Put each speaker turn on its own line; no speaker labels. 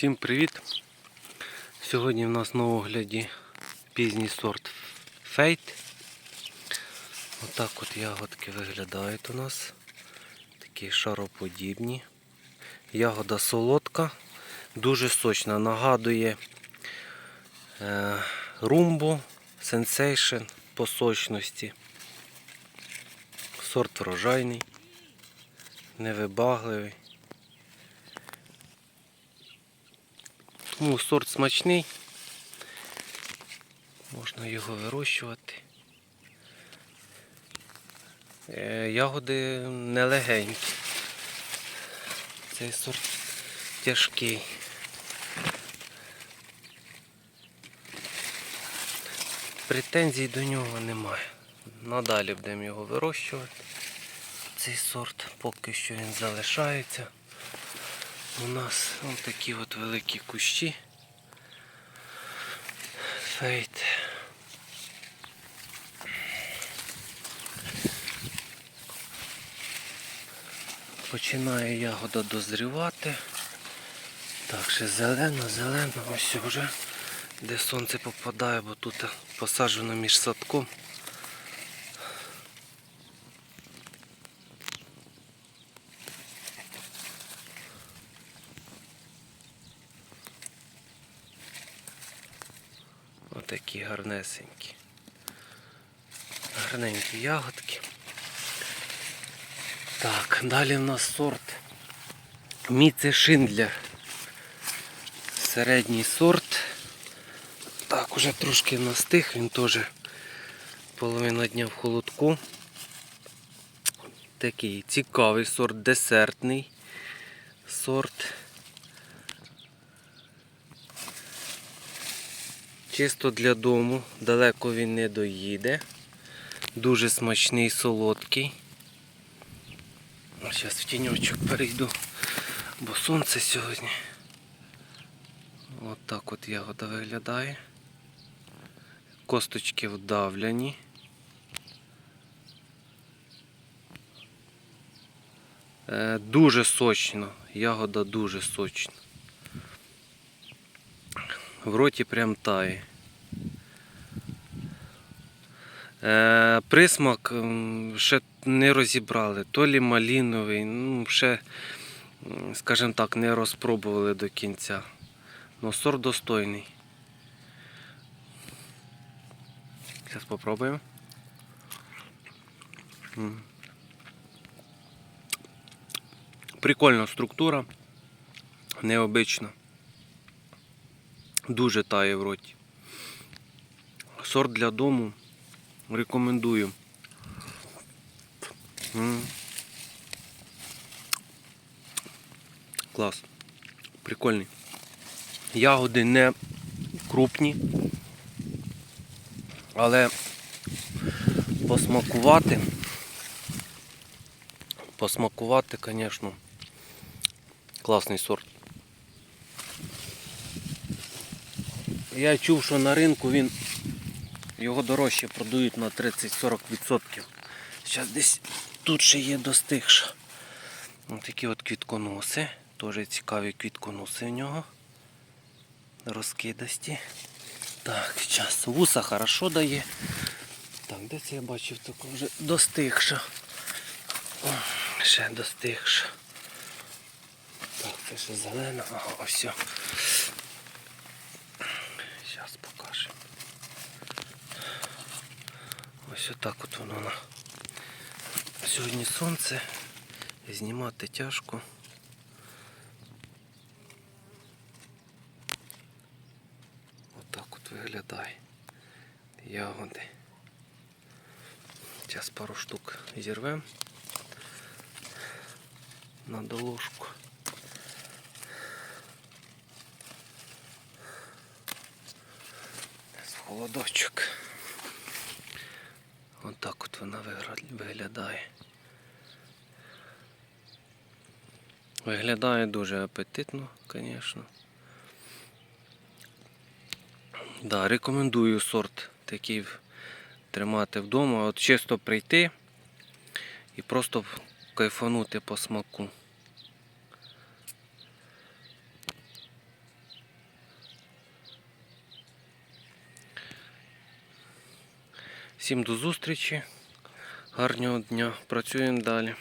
Всім привіт! Сьогодні в нас на огляді пізній сорт Фейт. Отак от ягодки виглядають у нас. Такі шароподібні. Ягода солодка, дуже сочна. Нагадує е, румбу, сенсейшн по сочності. Сорт врожайний, невибагливий. Тому сорт смачний. Можна його вирощувати. Е, Ягоди нелегенькі. Цей сорт тяжкий. Претензій до нього немає. Надалі будемо його вирощувати. Цей сорт поки що він залишається. У нас ось такі от великі кущі. Фейт. Починає ягода дозрівати. Так, ще зелено, зелено, ось вже де сонце попадає, бо тут посаджено між садком. Отакі гарнесенькі. Гарненькі ягодки. Так, далі в нас сорт Міце Шиндлер. Середній сорт. Так, уже трошки настиг, він теж половина дня в холодку. Такий цікавий сорт, десертний сорт. Чисто для дому, далеко він не доїде. Дуже смачний, солодкий. Зараз в тіньочок перейду, бо сонце сьогодні. От так от ягода виглядає. Косточки вдавлені. Е, Дуже сочно, ягода дуже сочна. В роті прям тає. Е, присмак ще не розібрали. То лі маліновий, ну, ще, скажімо так, не розпробували до кінця. Ну, сорт достойний. Зараз попробуємо. Прикольна структура, необична. Дуже тає в роті. Сорт для дому рекомендую. Клас. Прикольний. Ягоди не крупні, але посмакувати. Посмакувати, звісно, класний сорт. Я чув, що на ринку він його дорожче продають на 30-40%. Зараз десь тут ще є достигша. Такі от квітконоси. Теж цікаві квітконоси в нього. Розкидасті. Так, зараз вуса хорошо дає. Так, де це я бачив таку вже достигша. О, ще достигша. Так, це ще зелена. Ага, ось. Зараз покажемо. Ось отак от воно. Сьогодні сонце. Знімати тяжко. Отак от виглядає. Ягоди. Зараз пару штук зірвемо на доложку. Холодочок. Отак от вона виглядає. Виглядає дуже апетитно, звісно. Да, рекомендую сорт такий тримати вдома. От чисто прийти і просто кайфанути по смаку. Всім до зустрічі. Гарного дня. Працюємо далі.